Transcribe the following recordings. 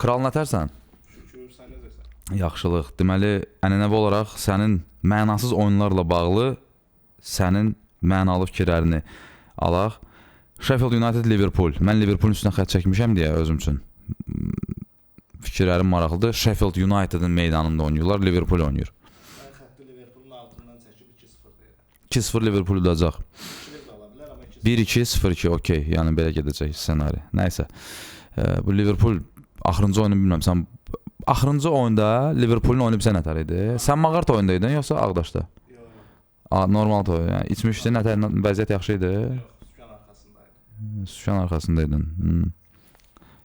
Kral nətərsən? Şükür, sən necəsən? Yaxşılıq. Deməli, ənənəvi olaraq sənin mənasız oyunlarla bağlı sənin mənalı fikirlərini alaq. Sheffield United Liverpool. Mən Liverpoolun üstünə xətt çəkmişəm deyə özüm üçün fikirlərim maraqlıdır. Sheffield Unitedın meydanında oynayırlar, Liverpool oynayır. Mən xətti Liverpoolun altından çəkib 2-0 deyirəm. 2-0 Liverpool udacaq. 2 də ola bilər, amma 2 1-2 0-2 okey. Yəni belə gedəcək ssenari. Nəysə. Bu Liverpool axırıncı oyunu bilmirəm. Sən axırıncı oyunda Liverpoolun oyunu bizə nətər idi? Sən Mağart oyunda idin yoxsa Ağdaşda? A, normal toy. Yəni içmişdin, nətər vəziyyət yaxşı idi? yox, sükan arxasındaydı. Şuşan arxasındaydın. Hmm.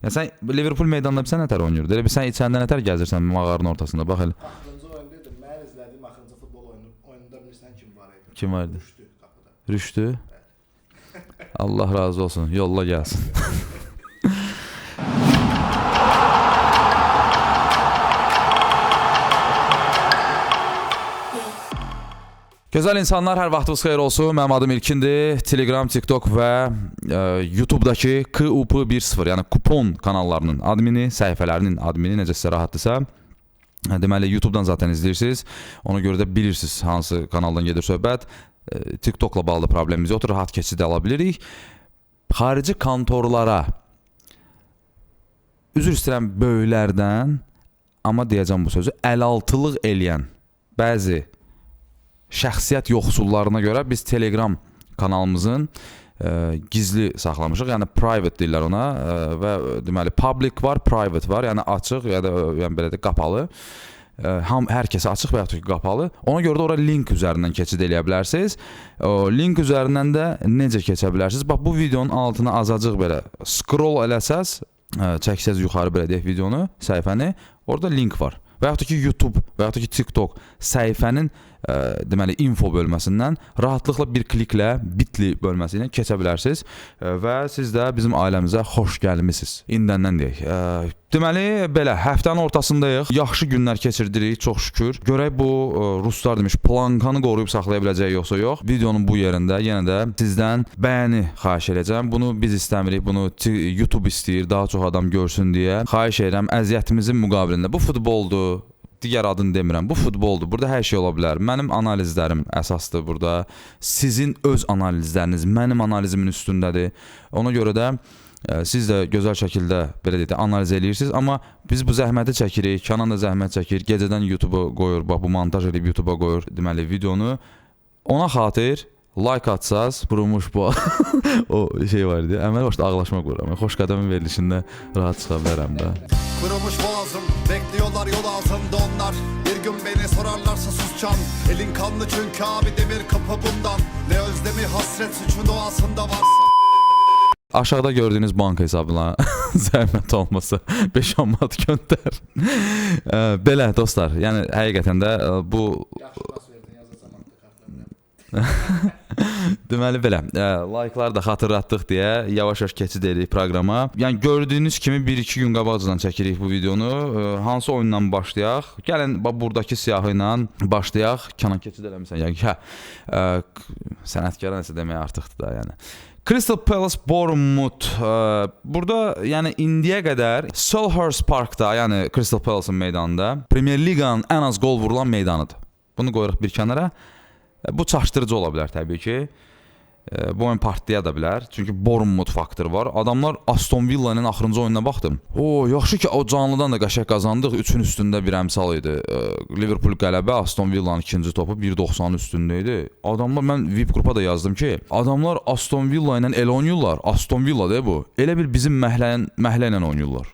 Ya sən Liverpool meydanında bizə nətər oynayırdı? Elə bir sən içəndə nətər gəzirsən mağarın ortasında? Bax elə Axırıncı oyunda idi. Mən izlədiyim axırıncı futbol oyunu oyununda bilirsən kim var idi? kim vardı? Düşdü qapıda. Rüştü. Allah razı olsun. Yolla gəlsin. Gözəl insanlar, hər vaxtınız xeyir olsun. Mənim adım İlkindir. Telegram, TikTok və e, YouTube-dakı KUP10, yəni kupon kanallarının admini, səhifələrinin admini necə sizə rahatdırsa, e, deməli YouTube-dan zaten izləyirsiniz. Ona görə də bilirsiniz hansı kanaldan gedir söhbət. E, TikTokla bağlı problemimiz yoxdur, rahat keçid ala bilirik. Xarici kontorlara üzr istəyirəm böyüklərdən, amma deyəcəm bu sözü, əlaltılıq eləyən bəzi şəxsiyyət yoxsullarına görə biz Telegram kanalımızın ə, gizli saxlamışıq. Yəni private deyirlər ona ə, və deməli public var, private var. Yəni açıq ya da yəni belə də qapalı. Ə, ham hər kəsə açıq və ya da qapalı. Ona görə də ora link üzərindən keçid eləyə bilərsiniz. O link üzərindən də necə keçə bilərsiniz? Bax bu videonun altına azacıq belə scroll eləsəz, ə, çəksəz yuxarı belə deyək videonu, səhifəni, orada link var. Və yaxud da ki YouTube və yaxud da ki TikTok səhifənin ə, deməli info bölməsindən rahatlıqla bir kliklə bitli bölməsi ilə keçə bilərsiniz və siz də bizim ailəmizə xoş gəlmisiniz. İndəndən deyək. Ə, deməli belə həftənin ortasındayıq. Yaxşı günlər keçirdirik, çox şükür. Görək bu ə, ruslar demiş plankanı qoruyub saxlaya biləcək yoxsa yox. Videonun bu yerində yenə də sizdən bəyəni xahiş edəcəm. Bunu biz istəmirik, bunu YouTube istəyir, daha çox adam görsün deyə. Xahiş edirəm əziyyətimizin müqabilində. Bu futboldur, digər adını demirəm. Bu futboldur. Burada hər şey ola bilər. Mənim analizlərim əsasdır burada. Sizin öz analizləriniz mənim analizimin üstündədir. Ona görə də ə, siz də gözəl şəkildə belə deyək də analiz eləyirsiniz, amma biz bu zəhməti çəkirik. Kənan da zəhmət çəkir. Gecədən YouTube-a qoyur, bax bu montaj edib YouTube-a qoyur deməli videonu. Ona xatir like atsaz, qurumuş bu o şey var idi. Əməl başda ağlaşma qururam. Xoş qədəmin verilişində rahat çıxa bilərəm də. Kurumuş boğazım Bekliyorlar yol altında onlar. Bir gün beni sorarlarsa susacağım. Elin kanlı çünkü abi demir kapı bundan. Ne özlemi hasret suçun doğasında varsa Aşağıda gördüyünüz banka hesabına zəhmət olmasa 5 manat göndər. Ə, Belə dostlar, yəni həqiqətən də ə, bu Deməli belə, ə, like'lar da xatırlatdıq deyə yavaş-yavaş keçid edirik proqrama. Yəni gördüyünüz kimi 1-2 gün qabaqcadan çəkirik bu videonu. Ə, Hansı oyundan başlayaq? Gəlin bax burdakı siyahı ilə başlayaq. Kənan keçid eləmisən yəni. Hə. k- Sənətkara nəsə demək artıqdır da yəni. Crystal Palace Bournemouth burada yəni indiyə qədər Selhurst Parkda, yəni Crystal Palace-ın meydanında Premier Liqanın ən az gol vurulan meydanıdır. Bunu qoyuruq bir kənara. Bu çaşdırıcı ola bilər təbii ki. E, Bu oyun partlaya da bilər. Çünki Bournemouth faktoru var. Adamlar Aston Villa-nın axırıncı oyununa baxdım. O, yaxşı ki o canlıdan da qəşəng qazandıq. 3-ün üstündə bir əmsal idi. E, Liverpool qələbə, Aston Villa-nın ikinci topu 1.90-ın üstündə idi. Adamlar mən VIP qrupa da yazdım ki, adamlar Aston Villa ilə elə oynayırlar. Aston Villa da bu. Elə bir bizim məhləyin məhlə ilə oynayırlar.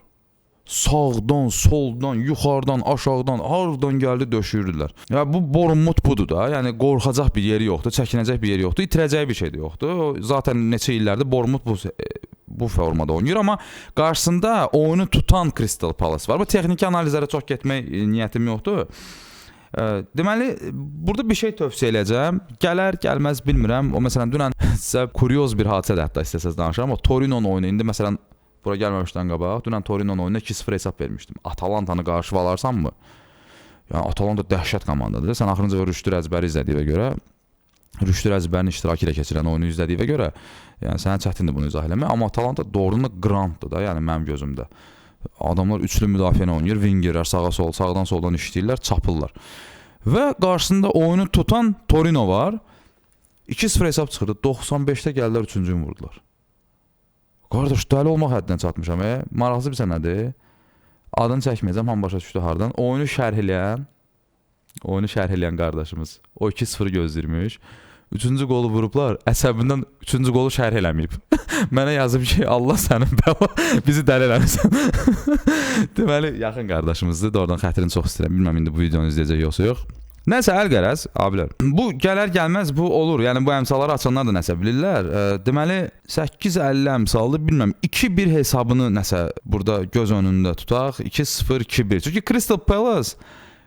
Sağdan, soldan, yuxarıdan, aşağıdan, hardan gəldi döşüyürdülər. Ya bu Bournemouth budur da. Yəni qorxacaq bir yeri yoxdur, çəkinəcək bir yeri yoxdur, itirəcəyi bir şey də yoxdur. Zaten neçə illərdir Bournemouth bu e, bu formada oynayır, amma qarşısında oyunu tutan Crystal Palace var. Bu texniki analizlərə çox getmək e, niyyətim yoxdur. Ə, Deməli, burada bir şey tövsiyə edəcəm. Gələr, gəlməz bilmirəm. O məsələn dünən sizə kuryoz bir hadisədir hətta istəsəz danışaram. O Torino'nun oyunu indi məsələn bura gəlməmişdən qabaq dünən Torino'nun oyununa 2-0 hesab vermişdim. Atalantanı qarşı alarsanmı? Yəni Atalanta dəhşət komandadır. Sən axırıncı Rüştü əzbəri izlədiyinə görə Rüştü əzbərin iştirakı ilə keçirilən oyunu izlədiyinə görə yəni sənə çətindir bunu izah eləmək, amma Atalanta doğrudan da granddır da, yəni mənim gözümdə. Adamlar üçlü müdafiə ilə oynayır, wingerlər sağa sol, sağdan soldan işləyirlər, çapırlar. Və qarşısında oyunu tutan Torino var. 2-0 hesab çıxırdı. 95-də gəldilər 3-cünü vurdular. Qardaş, dəli olmaq həddinə çatmışam. E? Maraqlısı bilsən nədir? Adını çəkməyəcəm, hamı başa düşdü hardan. Oyunu şərh eləyən, oyunu şərh eləyən qardaşımız o 2-0 gözləyirmiş. Üçüncü qolu vurublar. Əsəbindən üçüncü qolu şərh eləməyib. Mənə yazıb ki, Allah sənin bəla bizi dəli eləmisən. Deməli, yaxın qardaşımızdır. Doğrudan xətrini çox istəyirəm. Bilməm indi bu videonu izləyəcək yoxsa yox. Nəsə əl qərəz, abilər. Bu gələr gəlməz bu olur. Yəni bu əmsalları açanlar da nəsə bilirlər. E, deməli 850 əmsaldır. Bilməm 2-1 hesabını nəsə burada göz önündə tutaq. 2-0 2-1. Çünki Crystal Palace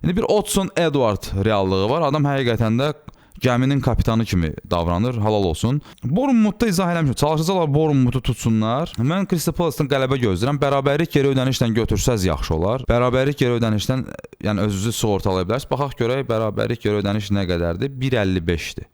indi bir Odson Edward reallığı var. Adam həqiqətən də gəminin kapitanı kimi davranır. Halal olsun. Bournemouthda izah eləmişəm. Çalışacaqlar Bournemouthu tutsunlar. Mən Crystal Palace-dan qələbə gözləyirəm. Bərabərlik geri ödənişlə götürsəz yaxşı olar. Bərabərlik geri ödənişdən yəni özünüzü sığortalaya bilərsiniz. Baxaq görək bərabərlik geri ödəniş nə qədərdir? 1.55-dir.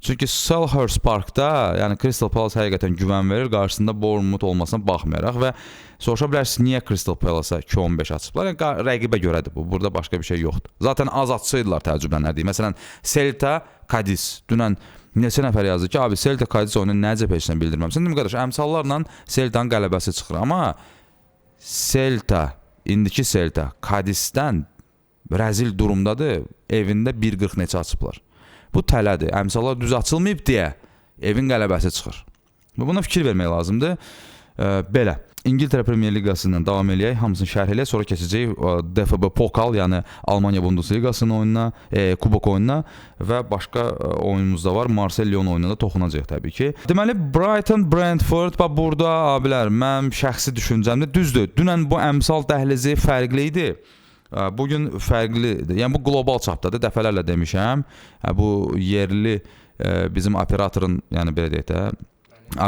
Çünki Selhurst Parkda, yəni Crystal Palace həqiqətən güvən verir, qarşısında Bournemouth olmasına baxmayaraq və soruşa bilərsiniz niyə Crystal Palace-a 2.15 açıblar? Yəni rəqibə görədir bu. Burada başqa bir şey yoxdur. Zaten az açsaydılar təəccüblənərdik. Məsələn, Celta Cadiz dünən neçə nəfər yazdı ki, abi Celta Cadiz oyunu necə heç nə bildirməmisən. Dedim qardaş, əmsallarla Celta'nın qələbəsi çıxır, amma Celta, indiki Celta Cadizdən rəzil durumdadır. Evində 1.40 neçə açıblar. Bu tələdir. Əmsallar düz açılmayıb deyə evin qələbəsi çıxır. Və Buna fikir vermək lazımdır. E, belə. İngiltərə Premyer Liqasından davam eləyək, hamısını şərh eləyək, sonra keçəcəyik DFB Pokal, yəni Almaniya Bundesliqasının oyununa, e, kubok oyununa və başqa oyunumuz da var. Marseille Lyon oyununa da toxunacağıq təbii ki. Deməli Brighton Brentford bax burada abilər mənim şəxsi düşüncəmdə düzdür. Dünən bu əmsal dəhlizi fərqli idi. Bu gün fərqlidir. Yəni bu qlobal çapdadır. Dəfələrlə demişəm. Hə, Bu yerli ə, bizim operatorun, yəni belə deyək də,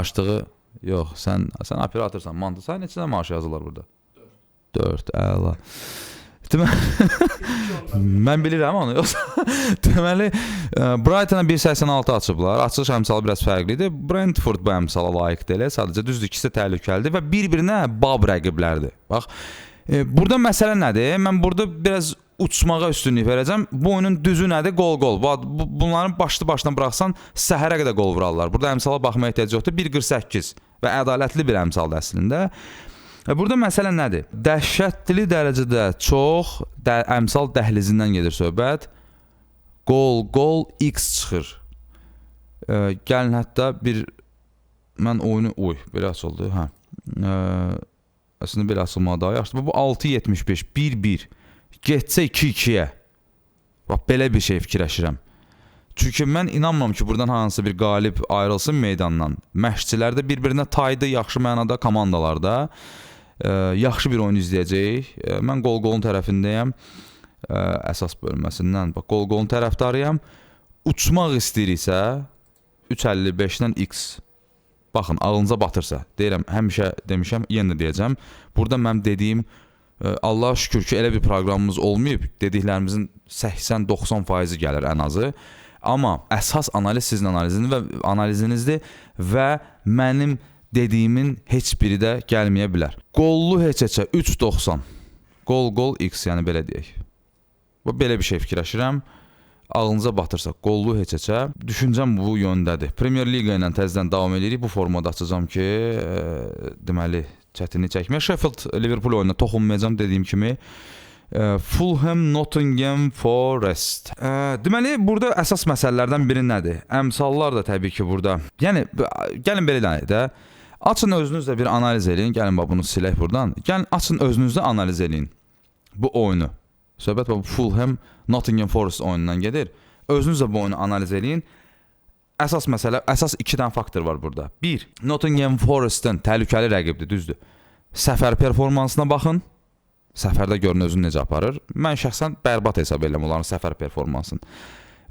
açdığı Yox, sən sən operatorsan, mantı. Sən neçə maaş yazırlar burada? 4. 4, əla. Deməli mən bilirəm onu. Yoxsa deməli ə, Brighton-a 1.86 açıblar. Açılış əmsalı biraz fərqlidir. Brentford bu əmsala layiq deyil. Sadəcə düzdür ikisi də təhlükəlidir və bir-birinə bab rəqiblərdir. Bax, e, burada məsələ nədir? Mən burada biraz uçmağa üstünlük verəcəm. Bu oyunun düzü nədir? Qol-qol. Bu, bu bunların başlı başına buraxsan səhərə qədər qol vurarlar. Burada əmsala baxmaya ehtiyac yoxdur. 1.48 və ədalətli bir əmsaldır əslində. Və burada məsələ nədir? Dəhşətli dərəcədə çox də, əmsal dəhlizindən gedir söhbət. Qol, qol X çıxır. E, gəlin hətta bir mən oyunu uy, belə açıldı, hə. E, əslində belə açılmağı daha yaxşıdır. Bu 6.75 1-1 getsə 2-2-yə. Bax belə bir şey fikirləşirəm. Çünki mən inanmıram ki, burdan hansısa bir qalib ayrılsın meydandan. Məşqçilər də bir-birinə taydı yaxşı mənada komandalarda. E, yaxşı bir oyun izləyəcəyik. E, mən qol-qolun tərəfindəyəm. E, əsas bölməsindən. Bax qol-qolun tərəfdarıyam. Uçmaq istəyiriksə 3.55-dən X. Baxın, ağlınıza batırsa. Deyirəm, həmişə demişəm, yenə də deyəcəm. Burada mənim dediyim e, Allah şükür ki, elə bir proqramımız olmayıb. Dediklərimizin 80-90% gəlir ən azı. Amma əsas analiz sizin analizinizdir və analizinizdir və mənim dediyimin heç biri də gəlməyə bilər. Qollu heç-heçə 3.90. Qol qol X, yəni belə deyək. Bu belə bir şey fikirləşirəm. Ağlınıza batırsa, qollu heç-heçə düşüncəm bu yöndədir. Premyer Liqa ilə təzədən davam edirik. Bu formada açacağam ki, e, deməli çətinlik çəkməyə. Sheffield Liverpool oyununa toxunmayacağam dediyim kimi. E, Fulham Nottingham Forest. E, deməli burada əsas məsələlərdən biri nədir? Əmsallar da təbii ki burada. Yəni gəlin belə deyək də. Açın özünüz də bir analiz eləyin. Gəlin bax bunu silək burdan. Gəlin açın özünüz də analiz eləyin bu oyunu. Söhbət bu Fulham Nottingham Forest oyunundan gedir. Özünüz də bu oyunu analiz eləyin. Əsas məsələ, əsas 2 dənə faktor var burada. 1. Nottingham Forest-ın təhlükəli rəqibdir, düzdür. Səfər performansına baxın. Səfərdə görün özünü necə aparır. Mən şəxsən bərbad hesab edirəm onların səfər performansını.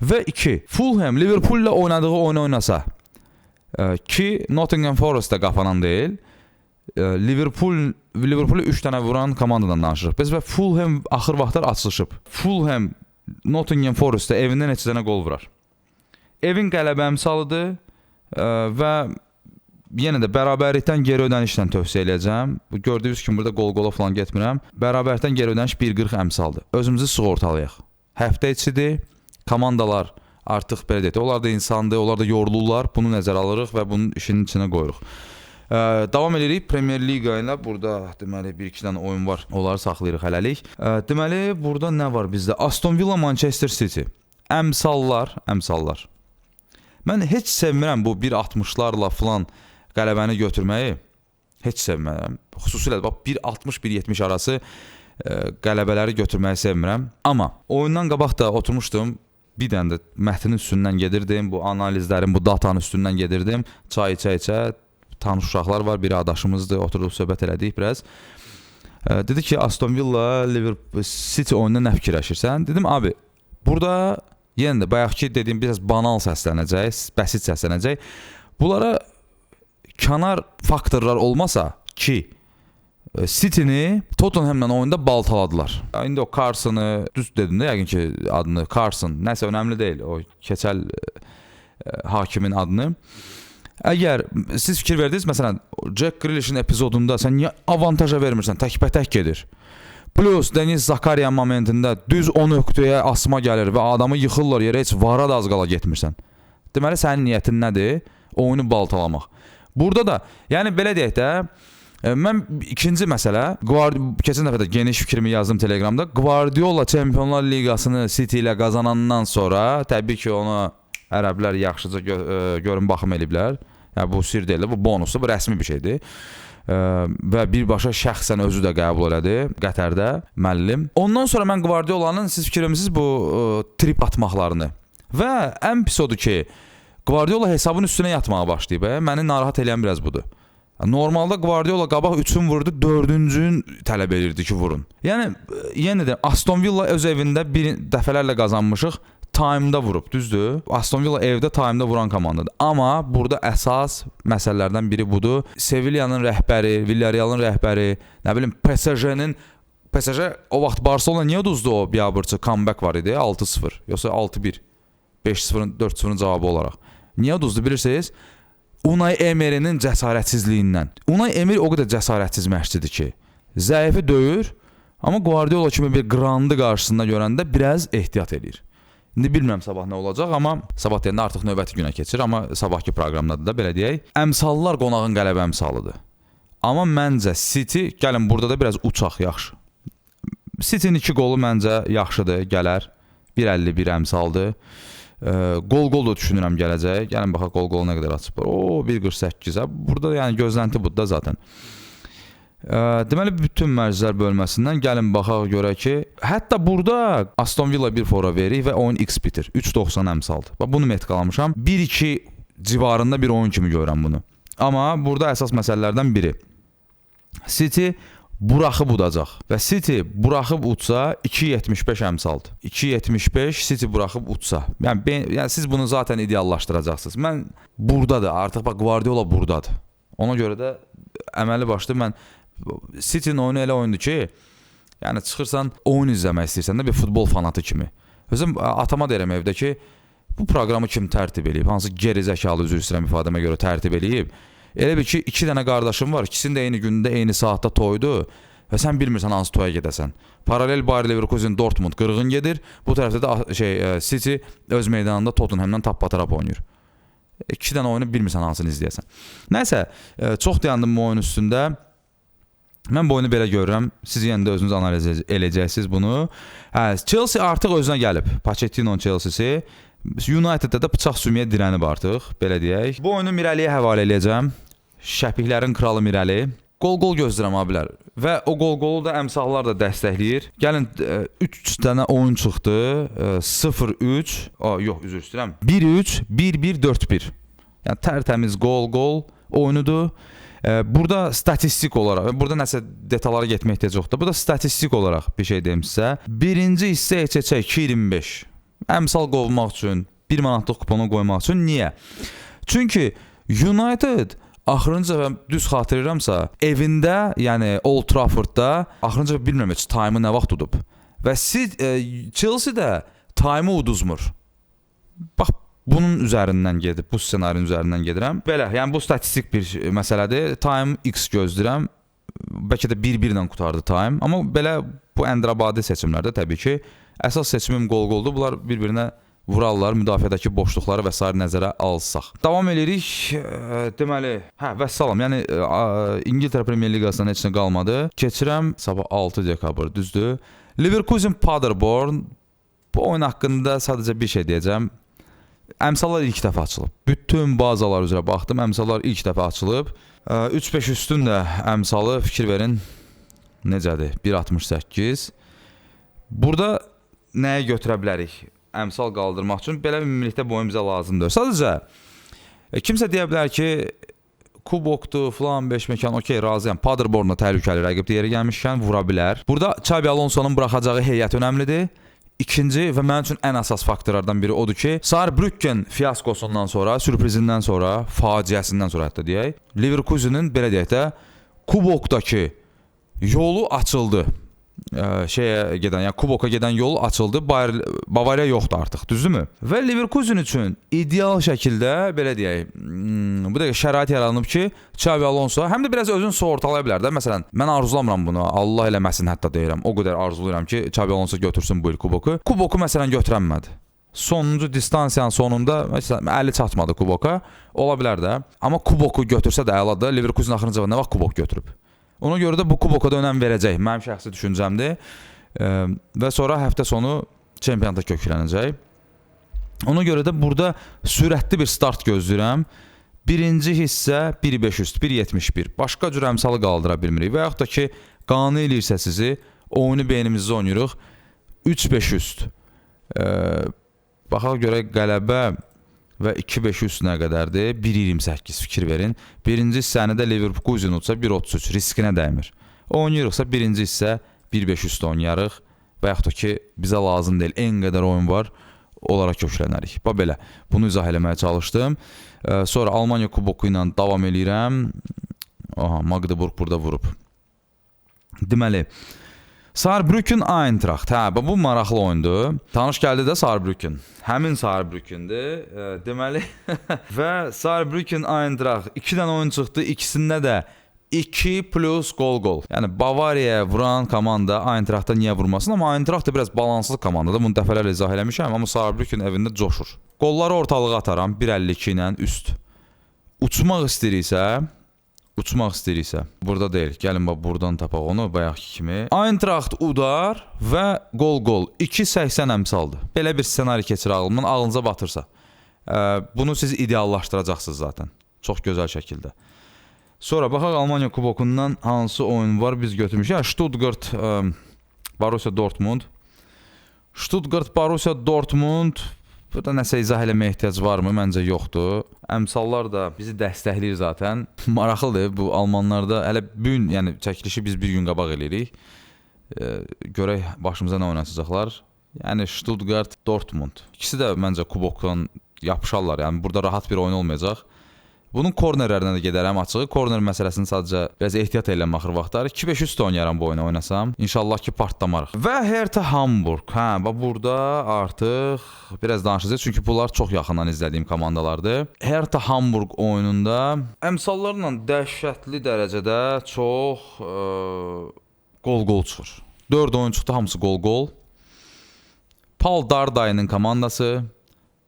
Və 2. Fulham Liverpool ilə oynadığı oyunu oynasa ə, ki Nottingham Forest-da qapanan deyil. ə, Liverpool Liverpool 3 dənə vuran komandadan danışırıq. Biz və Fulham axır vaxtlar açılışıb. Fulham Nottingham Forest-da evində neçə dənə qol vurar? Evin qələbə əmsalıdır ə, və yenə də bərabərlikdən geri ödənişlə tövsiyə eləyəcəm. Gördüyünüz kimi burada qol-qola falan getmirəm. Bərabərlikdən geri ödəniş 1.40 əmsaldır. Özümüzü sığortalayaq. Həftə içidir. Komandalar artıq belə deyək, onlar da insandır, onlar da yorulurlar. Bunu nəzərə alırıq və bunun işinin içinə qoyuruq. Ə, davam edirik Premier Liqa ilə. Burada deməli 1-2 dənə oyun var. Onları saxlayırıq hələlik. Ə, deməli burada nə var bizdə? Aston Villa Manchester City. Əmsallar, əmsallar. Mən heç sevmirəm bu 1.60-larla falan qələbəni götürməyi. Heç sevmirəm. Xüsusilə bax 1.60 1.70 arası ə, qələbələri götürməyi sevmirəm. Amma oyundan qabaq da oturmuşdum. Bir dənə də mətnin üstündən gedirdim. Bu analizlərin, bu datanın üstündən gedirdim. Çay içə-içə tanış uşaqlar var, biri adaşımızdır. Oturub söhbət elədik biraz. Ə, dedi ki, Aston Villa Liverpool City oyununda nə fikirləşirsən? Dedim, abi, burada yenə də bayaqki dediyim biraz banal səslənəcək, bəsit səslənəcək. Bunlara kənar faktorlar olmasa ki, City-ni Tottenhamla oyunda baltaladılar. İndi o Carsonu düz dedim də yəqin ki adını Carson, nəsə önəmli deyil o keçəl e, hakimin adını. Əgər siz fikir verdiniz, məsələn, Jack Grealish'in epizodunda sən niyə avantaja vermirsən? Təkbətək gedir. Plus Deniz Zakarian momentində düz o nöqtəyə asma gəlir və adamı yıxırlar yerə heç vara da az qala getmirsən. Deməli sənin niyyətin nədir? Oyunu baltalamaq. Burada da, yəni belə deyək də, e, mən ikinci məsələ, Guard keçən dəfə də geniş fikrimi yazdım Telegramda. Guardiola Çempionlar Liqasını City ilə qazanandan sonra təbii ki, onu ərəblər yaxşıca gö ə, görün baxım eliblər. Yəni bu sir deyil, bu bonusdur, bu rəsmi bir şeydir. Ə, və birbaşa şəxsən özü də qəbul elədi Qətərdə müəllim. Ondan sonra mən Guardiolanın siz fikirləmisiniz bu ə, trip atmaqlarını və ən pis odur ki, Guardiola hesabın üstünə yatmağa başlayıb. Ə? Məni narahat edən biraz budur. Normalda Guardiola qabaq 3-ün vurdu, 4-cünün tələb edirdi ki, vurun. Yəni yenə də Aston Villa öz evində bir dəfələrlə qazanmışıq. Time-da vurub, düzdür? Aston Villa evdə time-da vuran komandadır. Amma burada əsas məsələlərdən biri budur. Sevilla'nın rəhbəri, Villarreal'ın rəhbəri, nə bilim PSG-nin PSG o vaxt Barselona niyə uduzdu o biabırçı comeback var idi 6-0 yoxsa 6-1 5-0-ın 4-0-ın cavabı olaraq. Niyə uduzdu bilirsiniz? Unai Emery'nin cəsarətsizliyindən. Unai Emery o qədər cəsarətsiz məşqçidir ki, zəifi döyür, amma Guardiola kimi bir qrandı qarşısında görəndə biraz ehtiyat eləyir. İndi bilmirəm sabah nə olacaq, amma sabah deyəndə artıq növbəti günə keçir, amma sabahki proqramda da belə deyək. Əmsallar qonağın qələbə əmsalıdır. Amma məncə City, gəlin burada da biraz uçaq yaxşı. City-nin 2 qolu məncə yaxşıdır, gələr. 1.51 əmsaldır. Ə, Qol-qol da düşünürəm gələcək. Gəlin baxaq qol-qol nə qədər açıb. O 1.48. Ha, Burada yəni gözlənti budur da zaten. Deməli bütün mərclər bölməsindən gəlin baxaq görək ki, hətta burada Aston Villa 1 fora verir və oyun X bitir. 3.90 əmsaldır. Bax bunu metqalamışam. 1-2 civarında bir oyun kimi görürəm bunu. Amma burada əsas məsələlərdən biri. City buraxıb udacaq və City buraxıb utsa 2.75 əmsaldır. 2.75 City buraxıb utsa. Yəni, ben, yəni siz bunu zaten ideallaşdıracaqsınız. Mən burdadır. Artıq bax Guardiola burdadır. Ona görə də əməli başlı mən City-nin oyunu elə oyundur ki, yəni çıxırsan oyun izləmək istəyirsən də bir futbol fanatı kimi. Özüm atama deyirəm evdə ki, bu proqramı kim tərtib eləyib? Hansı geri zəkalı üzr istəyirəm ifadəmə görə tərtib eləyib? Elə bil ki, iki dənə qardaşım var, ikisinin də eyni gündə, eyni saatda toydu və sən bilmirsən hansı toya gedəsən. Paralel Bayer Leverkusen Dortmund qırğın gedir, bu tərəfdə də şey City öz meydanında Tottenhamdan tap-batarap oynayır. İki dənə oyunu bilmirsən hansını izləyəsən. Nəsə, e, çox dayandım bu oyun üstündə. Mən bu oyunu belə görürəm. Siz yenə də özünüz analiz eləyəcəksiniz bunu. Hə, Chelsea artıq özünə gəlib. Pochettino'nun Chelsea-si United-də də bıçaq sümüyə dirənib artıq, belə deyək. Bu oyunu Mirəliyə həvalə eləyəcəm. Şəpiklərin kralı Mirəli. Qol-qol gözləyirəm abilər. Və o qol-qolu da əmsallar da dəstəkləyir. Gəlin 3 dənə oyun çıxdı. 0-3, a yox, üzr istəyirəm. 1-3, 1-1, 4-1. Yəni tərtəmiz qol-qol oyunudur. Burada statistik olaraq, burada nəsə detallara getmək ehtiyac yoxdur. Burada statistik olaraq bir şey deyim sizə. Birinci hissə HÇ 2.25. Əmsal qovmaq üçün 1 manatlıq kuponu qoymaq üçün niyə? Çünki United axırıncı dəfə düz xatırlayıramsa, evində, yəni Old Traffordda axırıncı bilmirəm heç time-ı nə vaxt udub. Və City, e, Chelsea də time-ı uduzmur. Bax bunun üzərindən gedib, bu ssenarinin üzərindən gedirəm. Belə, yəni bu statistik bir məsələdir. Time X gözləyirəm. Bəlkə də 1-1 ilə qutardı Time, amma belə bu Əndrabadi seçimlərdə təbii ki, əsas seçimim qol-qoldur. Bunlar bir-birinə vurarlar, müdafiədəki boşluqları və s. nəzərə alsaq. Davam edirik. Ə, Deməli, hə, vəssalam. Yəni İngiltərə Premyer Liqasından heç nə qalmadı. Keçirəm sabah 6 dekabr, düzdür? Leverkusen Paderborn bu oyun haqqında sadəcə bir şey deyəcəm. Əmsallar ilk dəfə açılıb. Bütün bazalar üzrə baxdım, əmsallar ilk dəfə açılıb. Ə, 3-5 üstün də əmsalı fikir verin necədir? 1.68. Burada nəyə götürə bilərik? Əmsal qaldırmaq üçün belə ümumilikdə bu oyun bizə lazımdır. Sadəcə e, kimsə deyə bilər ki, kubokdur, falan 5 məkan, okey, razıyam. Paderborn da təhlükəli rəqibdir yeri gəlmişkən vura bilər. Burada Xabi Alonso'nun buraxacağı heyət önəmlidir. İkinci və mənim üçün ən əsas faktorlardan biri odur ki, Saarbrücken fiaskosundan sonra, sürprizindən sonra, faciəsindən sonra hətta deyək, Leverkusenin belə deyək də kubokdakı yolu açıldı. Ə, şeyə gedən, yəni kuboka gedən yol açıldı. Bayer Bavariya yoxdur artıq, düzdürmü? Və Leverkusen üçün ideal şəkildə belə deyək, hmm, bu dəqiqə şərait yaranıb ki, Xavi Alonso həm də biraz özünü sığortalaya bilər də. Məsələn, mən arzulamıram bunu. Allah eləməsin hətta deyirəm. O qədər arzulayıram ki, Xavi Alonso götürsün bu il kuboku. Kuboku məsələn götürənmədi. Sonuncu distansiyanın sonunda məsələn 50 çatmadı kuboka. Ola bilər də. Amma kuboku götürsə də əladır. Leverkusen axırıncı nə vaxt kubok götürüb? Ona görə də bu kuboka da önəm verəcək. Mənim şəxsi düşüncəmdir. E, və sonra həftə sonu çempionata köklənəcək. Ona görə də burada sürətli bir start gözləyirəm. Birinci hissə 1.5 üst, 1.71. Başqa cür əmsalı qaldıra bilmirik və yaxud da ki, qane eləyirsə sizi, oyunu beynimizdə oynayırıq. 3.5 üst. E, baxaq görək qələbə və 2-5 üst nə qədərdir? 1.28 fikir verin. Birinci hissəni də Leverkusen utsa 1.33 riskinə dəymir. Oynayırıqsa birinci hissə 1-5 üstə oynayarıq və yaxud da ki, bizə lazım deyil, en qədər oyun var, onlara köklənərik. Bax belə, bunu izah eləməyə çalışdım. Sonra Almaniya kuboku ilə davam eləyirəm. Aha, Magdeburg burada vurub. Deməli, Saarbrücken Eintracht. Hə, bu maraqlı oyundur. Tanış gəldi də Saarbrücken. Həmin Saarbrückendir. E, deməli və Saarbrücken Eintracht 2 dənə oyun çıxdı. İkisində də 2 plus gol gol. Yəni Bavariyaya vuran komanda Eintrachtda niyə vurmasın? Amma Eintracht da biraz balanslı komandadır. Bunu dəfələrlə izah eləmişəm, amma Saarbrücken evində coşur. Qolları ortalığa ataram 1.52 ilə üst. Uçmaq istəyirsə, uçmaq istəyirsə, burada deyil. Gəlin bax burdan tapaq onu bayaqki kimi. Eintracht udar və gol gol 2.80 əmsaldır. Belə bir ssenari keçir ağlımdan, ağlınıza batırsa. Bunu siz ideallaşdıracaqsınız zaten. Çox gözəl şəkildə. Sonra baxaq Almaniya kubokundan hansı oyun var biz götürmüşük. Ya Stuttgart Borussia Dortmund. Stuttgart Borussia Dortmund Burada nəsə izah eləməyə ehtiyac varmı? Məncə yoxdur. Əmsallar da bizi dəstəkləyir zaten. Maraqlıdır bu almanlarda. Hələ bu gün, yəni çəkilişi biz bir gün qabaq eləyirik. E, görək başımıza nə oynatacaqlar. Yəni Stuttgart, Dortmund. İkisi də məncə kubokdan yapışarlar. Yəni burada rahat bir oyun olmayacaq. Bunun kornerlərinə də gedərəm açığı. Korner məsələsini sadəcə biraz ehtiyat edirəm axır vaxtlar. 2-5 üstə oynayaram bu oyunu oynasam. İnşallah ki partlamarıq. Və Hertha Hamburg. Hə, bax burada artıq biraz danışacağıq çünki bunlar çox yaxından izlədiyim komandalardır. Hertha Hamburg oyununda əmsallarla dəhşətli dərəcədə çox qol-qol çıxır. 4 oyun çıxdı, hamısı qol-qol. Paul Dardai'nin komandası,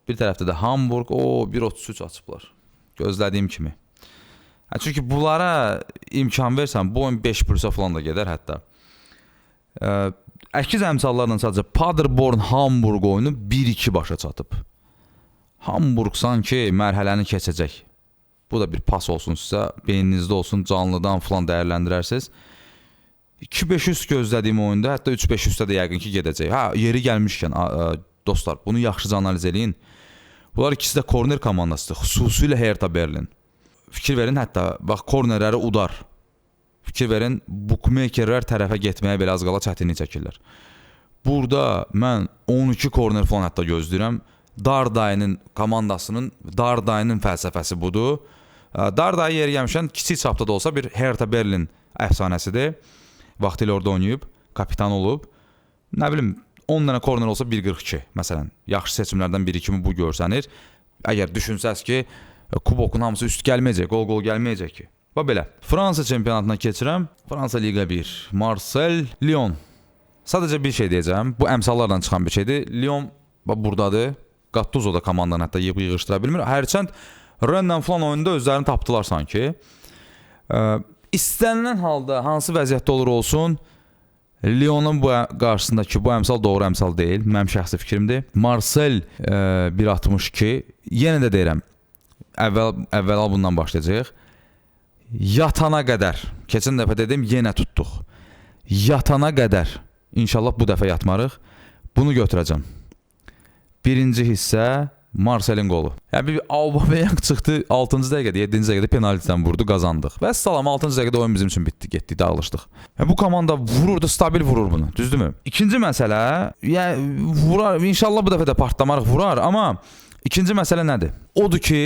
bir tərəfdə də Hamburg, o 1.33 açıblar. Gözlədiyim kimi. Hə, çünki bunlara imkan versən, bu oyun 5 plusa falan da gedər hətta. Ə, əkiz əmsallarla sadəcə Paderborn Hamburg oyunu 1-2 başa çatıb. Hamburg sanki mərhələni keçəcək. Bu da bir pas olsun sizə, beyninizdə olsun, canlıdan falan dəyərləndirərsiniz. 2-500 gözlədiyim oyunda hətta 3-500-də də yəqin ki gedəcək. Hə, yeri gəlmişkən a, dostlar, bunu yaxşıca analiz eləyin. Bunlar ikisi də korner komandasıdır, xüsusilə Hertha Berlin. Fikir verin hətta bax kornerləri udar. Fikir verin bookmakerlər tərəfə getməyə belə az qala çətinlik çəkirlər. Burada mən 12 korner falan hətta gözləyirəm. Dardayının komandasının Dardayının fəlsəfəsi budur. Darday yeri gəlmişən kiçik çapda da olsa bir Hertha Berlin əfsanəsidir. Vaxtilə orada oynayıb, kapitan olub. Nə bilim 10 dənə korner olsa 1.42 məsələn. Yaxşı seçimlərdən biri kimi bu görsənir. Əgər düşünsəz ki, kubokun hamısı üst gəlməyəcək, qol-qol gəlməyəcək ki. Və belə. Fransa çempionatına keçirəm. Fransa Liqa 1. Marseille, Lyon. Sadəcə bir şey deyəcəm. Bu əmsallarla çıxan bir şeydir. Lyon burdadır. Gattuzo da komandanı hətta yığıb yığışdıra bilmir. Hərçənd Rennes falan oyunda özlərini tapdılar sanki. İstənilən halda hansı vəziyyətdə olur olsun, Lyonun bu qarşısındakı bu əmsal doğru əmsal deyil. Mənim şəxsi fikrimdir. Marseille ə, 1.62 yenə də deyirəm. Əvvəl əvvəla bundan başlayacağıq. Yatana qədər. Keçən dəfə dedim, yenə tutduq. Yatana qədər. İnşallah bu dəfə yatmarıq. Bunu götürəcəm. Birinci hissə Marselin qolu. Yəni Aubameyang çıxdı 6-cı dəqiqədə, 7-ci dəqiqədə penaltidən vurdu, qazandıq. Və salam 6-cı dəqiqədə oyun bizim üçün bitdi, getdi, dağılışdıq. Yəni bu komanda vururdu, stabil vurur bunu, düzdürmü? İkinci məsələ, yəni vurar, inşallah bu dəfə də partlamarıq, vurar, amma İkinci məsələ nədir? Odur ki,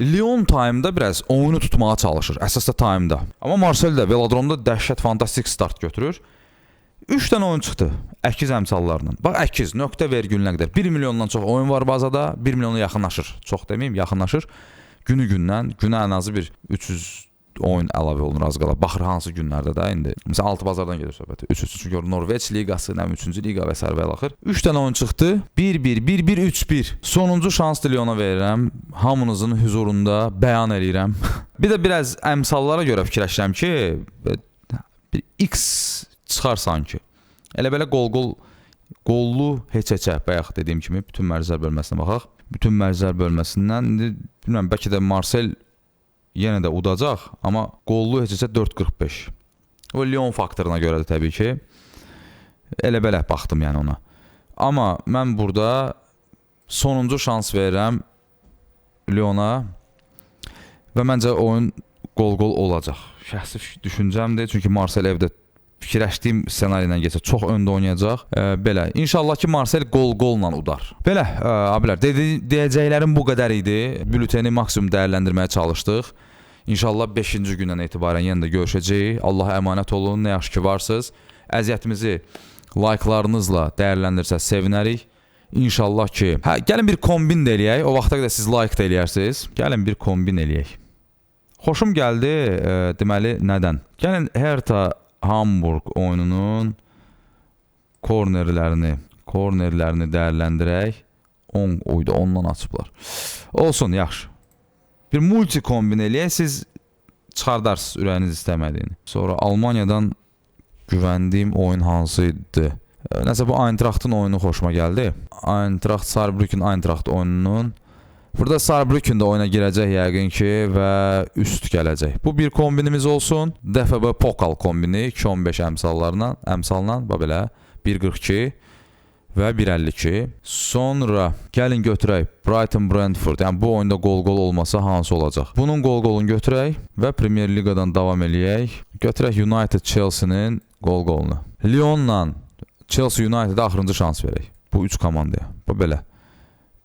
Lyon time-da biraz oyunu tutmağa çalışır, əsasda time-da. Amma Marseille də velodromda dəhşət fantastik start götürür. 3 dənə oyun çıxdı əkiz əmsallarla. Bax əkiz, nöqtə vergülünə qədər 1 milyondan çox oyun var bazada, 1 milyona yaxınlaşır. Çox deməyim, yaxınlaşır. Günü gündən, günə ən azı bir 300 oyun əlavə olunur az qala. Baxır hansı günlərdə də indi. Məsələn 6 bazardan gedir söhbət. 300 çünki o Norveç liqası, nə 3-cü liqa və s. və axır. 3 dənə oyun çıxdı. 1-1, 1-1, 3-1. Sonuncu şans Lyona verirəm. Hamınızın huzurunda bəyan eləyirəm. bir də biraz əmsallara görə fikirləşirəm ki, bir X çıxar sanki. Elə belə qol-qol qollu heç-heçə bayaq dediyim kimi bütün mərzər bölməsinə baxaq. Bütün mərzər bölməsindən indi bilmirəm bəlkə də Marcel yenə də udacaq, amma qollu heç-heçə 4.45. O Lyon faktoruna görədir təbii ki. Elə belə baxdım yəni ona. Amma mən burada sonuncu şans verirəm Lyona və məncə oyun qol-qol olacaq. Şəxsi düşüncəmdir, çünki Marcel evdə fikirləşdiyim ssenari ilə getsə çox öndə oynayacaq. E, belə. İnşallah ki Marcel qol-qolla udar. Belə, e, abilər, dedi, deyəcəklərim bu qədər idi. Bülteni maksimum dəyərləndirməyə çalışdıq. İnşallah 5-ci gündən etibarən yenə də görüşəcəyik. Allaha əmanət olun. Nə yaxşı ki varsınız. Əziyyətimizi layqlarınızla dəyərləndirsəz sevinərik. İnşallah ki, hə, gəlin bir kombin də eləyək. O vaxta qədər siz like də eləyərsiniz. Gəlin bir kombin eləyək. Xoşum gəldi, e, deməli nədən? Gəlin Hertha Hamburg oyununun kornerlərini, kornerlərini dəyərləndirək. 10 oydu, ondan açıblar. Olsun, yaxşı. Bir multi kombin eləyək, siz çıxardarsınız ürəyiniz istəmədiyini. Sonra Almaniyadan güvəndiyim oyun hansı idi? Nəsə bu Eintrachtın oyunu xoşuma gəldi. Eintracht Saarbrücken Eintracht oyununun Burada Saarbrücken də oyuna girəcək yəqin ki və üst gələcək. Bu bir kombinimiz olsun. DFB Pokal kombini 2.15 əmsallarla, əmsalla bax belə 1.42 və 1.52. Sonra gəlin götürək Brighton Brentford. Yəni bu oyunda qol-qol olmasa hansı olacaq? Bunun qol-qolunu götürək və Premier Liqadan davam eləyək. Götürək United Chelsea-nin qol-qolunu. Lyonla Chelsea United-ə axırıncı şans verək. Bu 3 komandaya. Bu belə.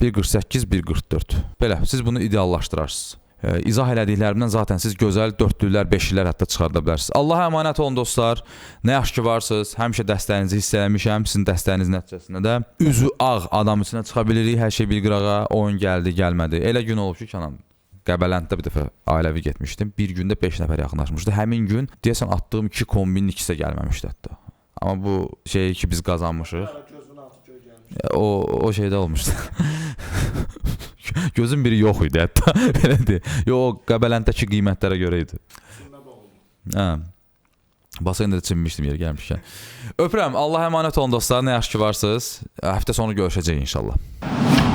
1.48, 1.44. Belə, siz bunu ideallaşdırarsınız. E, izah elədiklərimdən zaten siz gözəl dörtlüklər, beşliklər hətta çıxarda bilərsiniz. Allaha əmanət olun dostlar. Nə yaxşı ki varsınız. Həmişə dəstəyinizi hiss eləmişəm. Sizin dəstəyiniz nəticəsində də üzü ağ adam içinə çıxa bilirik. Hər şey bir qırağa, oyun gəldi, gəlmədi. Elə gün olub ki, Kənan Qəbələnddə bir dəfə ailəvi getmişdim. Bir gündə 5 nəfər yaxınlaşmışdı. Həmin gün deyəsən atdığım 2 kombinin ikisi də gəlməmişdi hətta. Amma bu şeyi ki biz qazanmışıq. O o şeydə olmuşdu. Gözün biri yox idi hətta. Belədir. Yox, Qəbələndəki qiymətlərə görə idi. Hə. Basın da çinmişdim yer gəlmişkən. Öpürəm. Allah əmanət olun dostlar. Nə yaxşı ki varsınız. Həftə sonu görüşəcəyik inşallah.